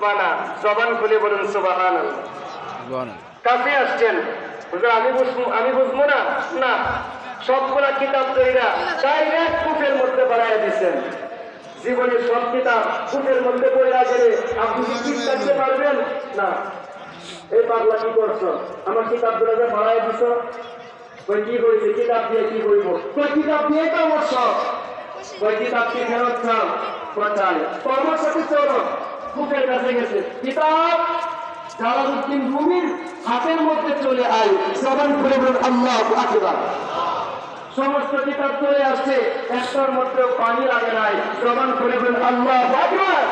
মানা জবান খুলে বলুন সুবাহান কাছে আসছেন। আমি বুঝব আমি বুঝব না? না। সবগুলা কিতাব তৈরা ডাইরেক্ট কুপের মধ্যে বাড়াইয়া দিচ্ছেন জীবনের সব কিতাব কুপের মধ্যে পড়ে গেলে আপনি কি ঠিক পারবেন? না। এই পাগলা কি করছ? আমার কিতাব গুলোকে বাড়াই দিছ? কই কি করেছে কিতাব দিয়ে কি করব কই কিতাব দিয়ে তো আমার সব। কই কিতাব কি ফেরত খাও? কোথায়? তোমার সাথে চলো। কুপের কাছে গেছে। কিতাব জালালউদ্দিন রুমির হাতের মধ্যে চলে আয়। জবান খুলে বলুন, আল্লাহ আকবার। সমস্ত কিতাব চলে আসছে। একটার মধ্যে পানি লাগে নাই। জবান খুলে বলুন, আল্লাহ আকবার।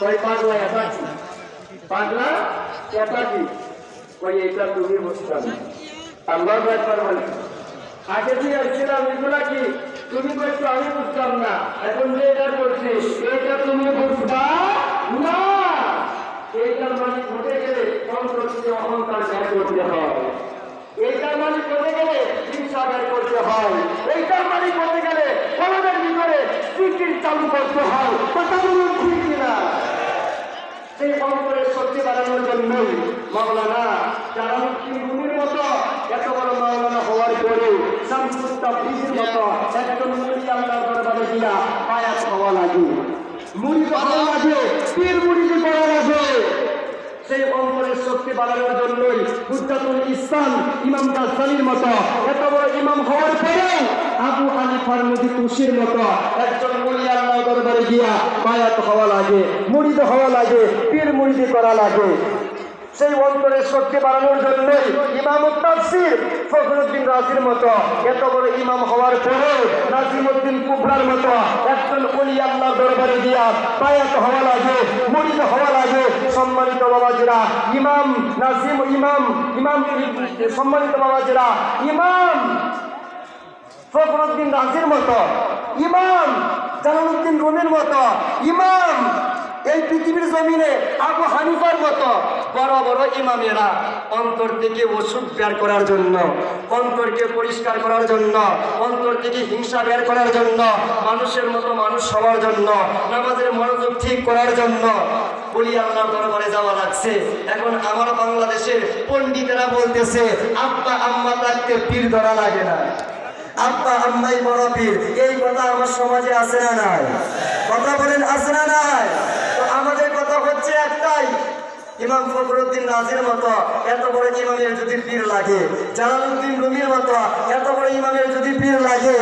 কই পাগলা এটা পাগলা এটা কই এটা তুমি বুঝতে আল্লাহ একবার বলে। আগে যে আসছিলাম, এগুলা কি? তুমি বলছো আমি বুঝতাম না। এখন যে এটা করছি, এটা তুমি বুঝবা না এইটার মানে ঘটে গেলে অন্তর্গত অহংকার ত্যাগ করতে হয়। এইটার মানে করতে গেলে হিংসা ত্যাগ করতে হয়। এইটার মানে করতে গেলে সমাজের ভিতরে সিকির চালু করতে হয়। কথা ঠিক কিনা সেই অন্তরের শক্তি বাড়ানোর জন্যই মাওলানা জালালউদ্দিন রুমির মতো এত বড় মাওলানা হওয়ার পরে শামসুল তাফরিজের মতো একজন মুড়ি আল্লাহর দরবারে গিয়া পায়াত হওয়া লাগে। মুড়ি হওয়া লাগে, পীর মুড়িদি করা লাগে। সেই অন্তরের শক্তি বাড়ানোর জন্যই হুজ্জাতুল ইসলাম ইমাম গাজ্জালির মতো, এত বড় ইমাম হওয়ার পরে আবু হানিফার নদী তুষির মতো একজন মুড়ি আল্লাহ দরবারে গিয়া বায়াত হওয়া লাগে, মুড়িদ হওয়া লাগে, পীর মুড়িদি করা লাগে। সেই অন্তরের শক্তি বাড়ানোর জন্যই ইমাম তাফসির ফখরুদ্দিন রাজির মতো, এত বড় ইমাম হওয়ার পরে নাজিমুদ্দিন কুবরার মতো একজন অলি আল্লাহ দরবারে দিয়া বায়াত হওয়া লাগে মুড়িদ হওয়া লাগে। সম্মানিত বাবাজিরা, ইমাম নাসিম, ইমাম ইমাম সম্মানিত বাবাজিরা, ইমাম ফখরুদ্দিন রাজির মতো, ইমাম জালালউদ্দিন রুমির মতো, ইমাম এই পৃথিবীর জমিনে আবু হানিফার মতো বড় বড় ইমামেরা অন্তর থেকে ওষুধ বের করার জন্য, অন্তরকে পরিষ্কার করার জন্য, অন্তর থেকে হিংসা বের করার জন্য, মানুষের মতো মানুষ হওয়ার জন্য, নামাজের মনোযোগ ঠিক করার জন্য বলি, আল্লাহর দরবারে যাওয়া লাগছে। এখন আমার বাংলাদেশের পণ্ডিতেরা বলতেছে, আব্বা, আম্মা থাকতে পীর ধরা লাগে না। আব্বা, আম্মাই বড় পীর। এই কথা আমার সমাজে আছে না নাই? কথা বলেন, আছে না নাই? তো আমাদের কথা হচ্ছে একটাই ইমাম ফখরুদ্দিন রাজির মতো এত বড় ইমামের যদি পীর লাগে, জালালউদ্দিন রুমির মতো এত বড় ইমামের যদি পীর লাগে,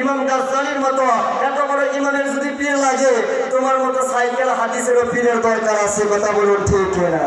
ইমাম গাজ্জালির মতো এত বড় ইমামের যদি পীর লাগে, তোমার মতো সাইকেল হাদিসেরও পীরের দরকার আছে, কথা বলুন ঠিক না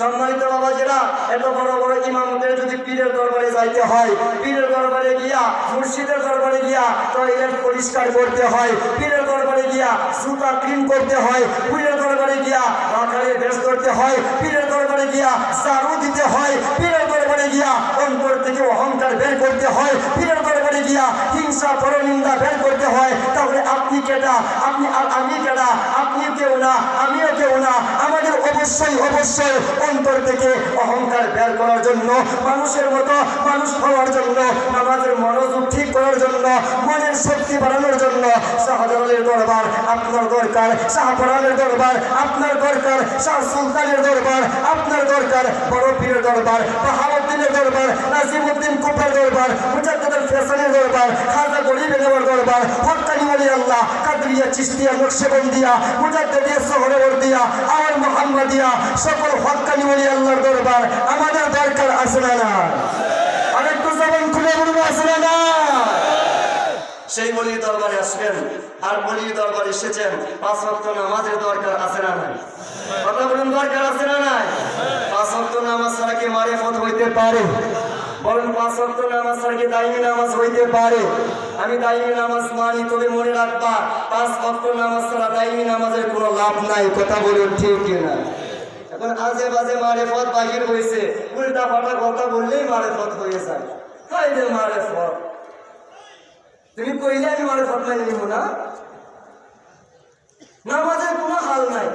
সম্মানিত বাবাজিরা, এত বড় বড় ইমামদের যদি পীরের দরবারে যাইতে হয়, পীরের দরবারে গিয়া, মুর্শিদের দরবারে গিয়া টয়লেট পরিষ্কার করতে হয়, পীরের দরবারে গিয়া জুতা ক্লিন করতে হয়, পীরের দরবারে গিয়া রাখালের বেশ করতে হয় পীরের দরবারে গিয়া চারু দিতে হয় পীরের দরবারে গিয়া অন্তর থেকে অহংকার বের করতে হয়, পীরের দরবারে গিয়া হিংসা, পরনিন্দা বের করতে হয়। তাহলে আপনি কেটা আপনি আর আমি কেটা আপনি কেউ না, আমিও কেউ না। আমাদের অবশ্যই অবশ্যই অন্তর থেকে অহংকার বের করার জন্য, মানুষের মতো মানুষ হওয়ার জন্য আমাদের মনোযোগ ঠিক করার জন্য, মনের শক্তি বাড়ানোর জন্য শাহজালালের দরবার আপনার দরকার, শাহপরানের দরবার আপনার দরকার, শাহ সুলতানের দরবার আপনার দরকার, বড় পীরের দরবার বাহাউদ্দিনের দরবার নাজিমুদ্দিন কুপার দরবার, মুজাদ্দিদের ফেসানের দরবার, খাজা গরিব দেওয়ার দরবার হকানি ওলি আল্লাহ, কাদরিয়া চিস্তিয়া নকশেবন্দিয়া, মুজাদ্দিদিয়া, সোহরবর্দিয়া আমার মোহাম্মদিয়া, সকল হকানি ওলি আল্লাহর দরবার আমাদের দরকার আছে না না? আরেকটু জবান খুলে বলুন আছে না না? সেই বলির দরবারে আসবেন, আর বলির দরবারে এসেছেন, পাঁচ ওয়াক্ত নামাজের দরকার আছে না নাই? কথা বলুন, দরকার আছে না নাই? পাঁচ ওয়াক্ত নামাজ ছাড়া কি মারেফত হইতে পারে? বলেন, পাঁচ নামাজ ছাড়া কি দাইমি নামাজ হইতে পারে? আমি দাইমি নামাজ মানি, তবে মনে রাখবা, পাঁচ ওয়াক্ত নামাজ ছাড়া দাইমি নামাজের কোনো লাভ নাই। কথা বলুন ঠিক কিনা? এখন আজে বাজে মারেফত বাহির হয়েছে উল্টা কথা বললেই মারেফত হয়ে যায়। হাই রে মারেফত। তুমি কইলে আমি মারে ফটলাই নিব না? নামাজের কোনো হাল নাই।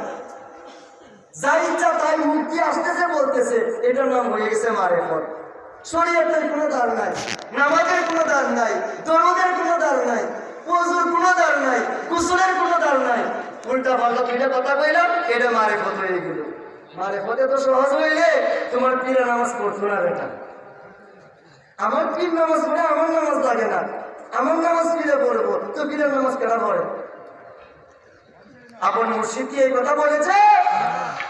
যা ইচ্ছা তাই মুক্তি আসতেছে বলতেছে। এটার নাম হয়ে গেছে মারে ফট শরীয়তের কোনো দান নাই, নামাজের কোনো দান নাই, দরদের কোনো দান নাই ওজুর কোনো দান নাই কুসুলের কোনো দান নাই। উল্টা পাল্টা দুইটা কথা কইলাম, এটা মারে ফত হয়ে গেল। মারে ফতে তো সহজ হইলে তোমার পীরা নামাজ পড়তো না বেটা। আমার পীর নামাজ পড়ে আমার নামাজ লাগে না। আমার নামাজ পীরে পড়ব, তো পীরের নামাজ কেনা পড়ে? আপন মুর্শিদ কি এই কথা বলেছে?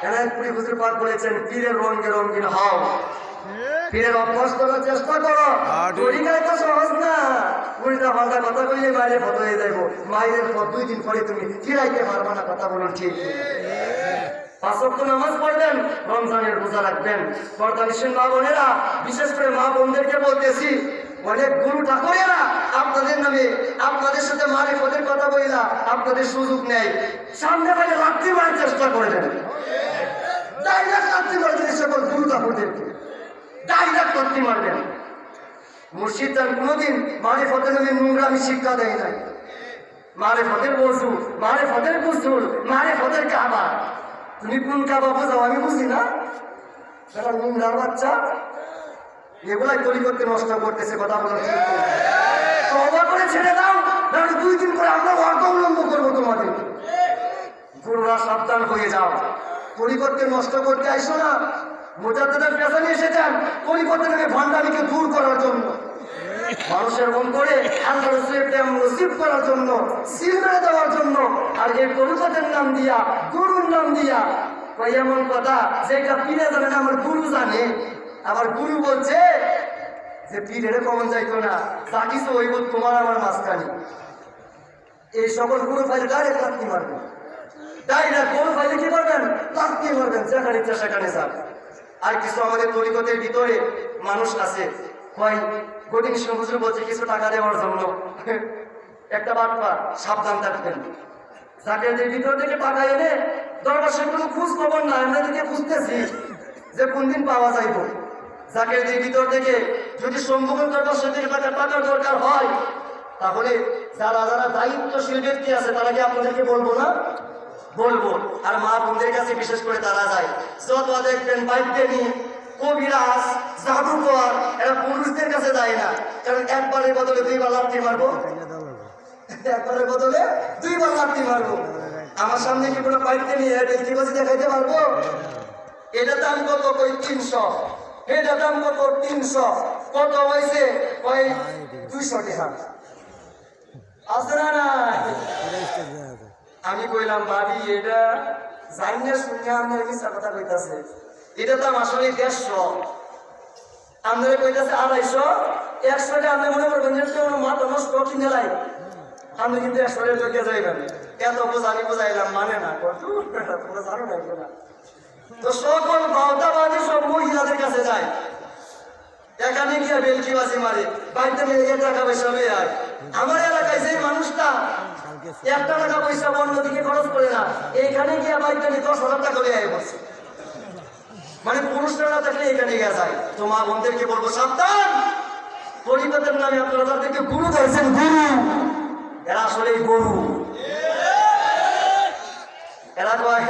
এনায় কুড়ি হুজুর পাক বলেছেন পীরের রঙে রঙিন হও। পীরের অভ্যাস করার চেষ্টা করো। তরিকায় তো সহজ না। উল্টা পাল্টা কথা কইলে মায়ের ফটো হয়ে যাইবো। মায়ের পর দুই দিন পরে তুমি ফিরাইতে পারবা না কথা বলুন ঠিক নামাজ পড়বেন রমজানের রোজা রাখবেন। পর্দানিসীন মা বোনেরা বিশেষ করে মা বোনদেরকে বলতেছি অনেক গুরু ঠাকুরেরা আপনাদের নামে আপনাদের সাথে মারে পদের কথা বইলা আপনাদের সুযোগ নেই। সামনে লাঠি মারার চেষ্টা করবেন ডাইরেক্ট লাঠি মারবেন এই সকল গুরু ঠাকুরদেরকে লাঠি মারবেন মুর্শিদ তার কোনোদিন মারে ফতের নামে নোংরামি শিক্ষা দেয় নাই। মারে ফতের বসু মারে ফতের কুসুর মারে ফতের কাবা। তুমি কোন কাবা বোঝাও, আমি বুঝি না? সেটা নোংরার বাচ্চা, এগুলাই কলিকত্তে নষ্ট করতেছে, কথা বলার ঠিক করে ছেড়ে দাও নাহলে দুই দিন পরে আমরা অর্থ অবলম্ব করব তোমাদের। গুরুরা সাবধান হয়ে যাও। কলিকত্তে নষ্ট করতে আইসো না। মোজাদ্দের পেছনে এসেছেন কলিকত্তে থেকে ভান্ডারিকে দূর করার জন্য। মানুষের মন করে আল্লাহ রসুলের করার জন্য সিল দেওয়ার জন্য, আর এই কলিকতের নাম দিয়া, গুরুর নাম দিয়া। এমন কথা যেটা পীরে জানে না, আমার গুরু জানে। আমার গুরু বলছে যে পীরের কমন যাইতো না। যা কিছু হইব তোমার আমার মাঝখানে। এই সকল গুরু ফাইলে ডাইরেক্ট লাত্তি মারবেন ডাইরেক্ট গুরু ফাইলে কি করবেন? লাত্তি মারবেন। যেখানে ইচ্ছা সেখানে যান। আর কিছু আমাদের তরিকতের ভিতরে মানুষ আছে। হয় গদিন সিংহ বলছে কিছু টাকা দেওয়ার জন্য একটা বাটপা সাবধান থাকবেন। যে ভিতর থেকে টাকা এনে দরকার সে কোনো খোঁজ খবর না, আমরা এদিকে খুঁজতেছি যে কোন দিন পাওয়া যাইব। যে ভিতর থেকে যদি সম্মুখের দরকার থেকে টাকা টাকার দরকার হয়, তাহলে যারা যারা দায়িত্বশীল ব্যক্তি আছে, তারা কি আপনাদেরকে বলব না? বলব, আর মা বোনদের কাছে বিশেষ করে তারা যায়। যত দেখবেন বাইককে নিয়ে কবিরাজ, জাদুকর, এরা পুরুষদের কাছে যায় না। কারণ একবারের বদলে দুইবার লাঠি মারবো। একবারের বদলে দুইবার লাঠি মারবো। আমার সামনে কি কোনো বাইককে নিয়ে বাজি দেখাইতে পারব? এটা দাম কত কই তিনশো? এটা দাম কত তিনশো? কত হয়েছে? ওই দুইশো টাকা। আছে না আমি কইলাম ভাবি এটা জানি না শুনে আপনার মিশা কথা কইতাছে এটা দাম আসলে দেড়শো। আপনারা কইতাছে আড়াইশো। একশো টাকা আপনি মনে করবেন যে মাথা নষ্ট কিনে লাই। আপনি কিন্তু একশো টাকা ঢুকে যাইবেন। এত বোঝানি বোঝাইলাম মানে না কত তোমরা জানো না না। তো সকল বাউতাবাদী সব মহিলাদের কাছে যায়। এখানে গিয়ে বেলকি বাজি মারে। বাড়িতে মেয়ে টাকা পয়সা লয়ে আয়। আমার এলাকায় যে মানুষটা একটা টাকা পয়সা অন্যদিকে খরচ করে না, এইখানে গিয়ে নিয়ে দশ হাজার টাকা আয় বসে মানে পুরুষরা না থাকলে এখানে গিয়ে যায়। তো মা বোনদেরকে বলব, সাবধান! পরিবারের নামে আপনারা তাদেরকে গুরু ধরছেন, গুরু! এরা আসলে গরু। এরা কয়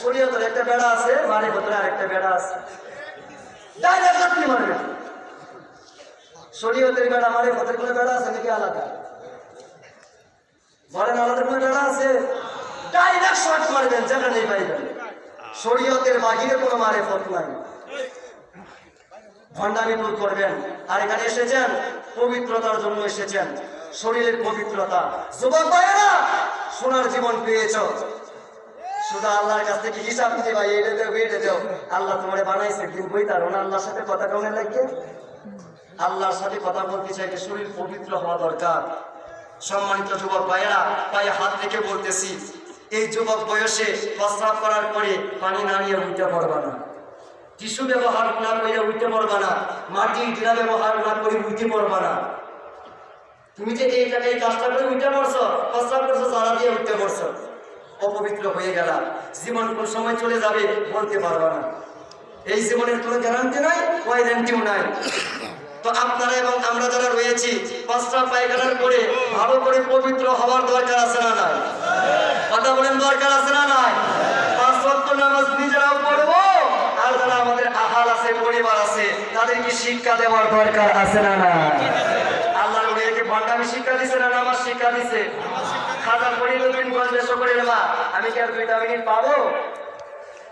শরীয়তের একটা বেড়া আছে মানে ভেতরে আরেকটা বেড়া আছে। ডাইরেক্ট মারবেন শরীয়তের বেড়া মারে ভেতরে কোনো বেড়া আছে নাকি আলাদা? বলেন আলাদা কোনো বেড়া আছে? ডাইরেক্ট শর্ট মারবেন যেখানেই পাইবেন। শরীয়তের বাহিরে কোনো মারে ফত নাই। ভণ্ডামি দূর করবেন। আর এখানে এসেছেন, পবিত্রতার জন্য এসেছেন। শরীরের পবিত্রতা। যুবক ভাইয়েরা, সোনার জীবন পেয়েছ। শুধু আল্লাহর কাছ থেকে হিসাব নিতে ভাই, এটা দেও এটা দেও। আল্লাহ তোমার বানাইছে, কিন্তু বই তার আল্লাহর সাথে কথা কেমন লাগে। আল্লাহর সাথে কথা বলতে চাইলে শরীর পবিত্র হওয়া দরকার। সম্মানিত যুবক ভাইয়েরা, পায়ে হাত রেখে বলতেছি, এই যুবক বয়সে প্রস্রাব করার পরে পানি নাড়িয়ে উঠতে পারবা না। টিস্যু ব্যবহার না করে উঠতে পারবা না। মাটি ডিলা ব্যবহার না করে উঠতে পারবা না। তুমি যে এই জায়গায় এই কাজটা করে উঠতে পারছ, প্রস্রাব করছ সারা দিয়ে উঠতে পারছ। অপবিত্র হয়ে গেল। জীবন কোন সময় চলে যাবে বলতে পারবা না। এই জীবনের কোনো গ্যারান্টি নাই ওয়ারেন্টিও নাই। তো আপনারা এবং আমরা যারা রয়েছি, পাঁচটা পায়খানার করে ভালো করে পবিত্র হওয়ার দরকার আছে না নাই? কথা বলেন, দরকার আছে না নাই? পাঁচ শিক্ষা দেওয়ার দরকার আছে না মেয়েকে ভণ্ডামি শিক্ষা না শিক্ষা মা, আমি কি আর দুইটা মিনিট পাবো?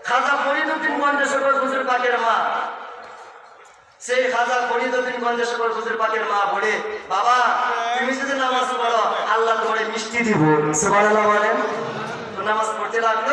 খাজা ফরিদুদ্দিন গঞ্জেশ্বর হুজুর পাকের মা সেই খাজা ফরিদুদ্দিন সকল হুজুর পাকের মা বলে বাবা, তুমি যদি নামাজ পড়ো, আল্লাহ তোমার মিষ্টি দিব। সুবহানাল্লাহ বলেন। তো নামাজ পড়তে লাগল?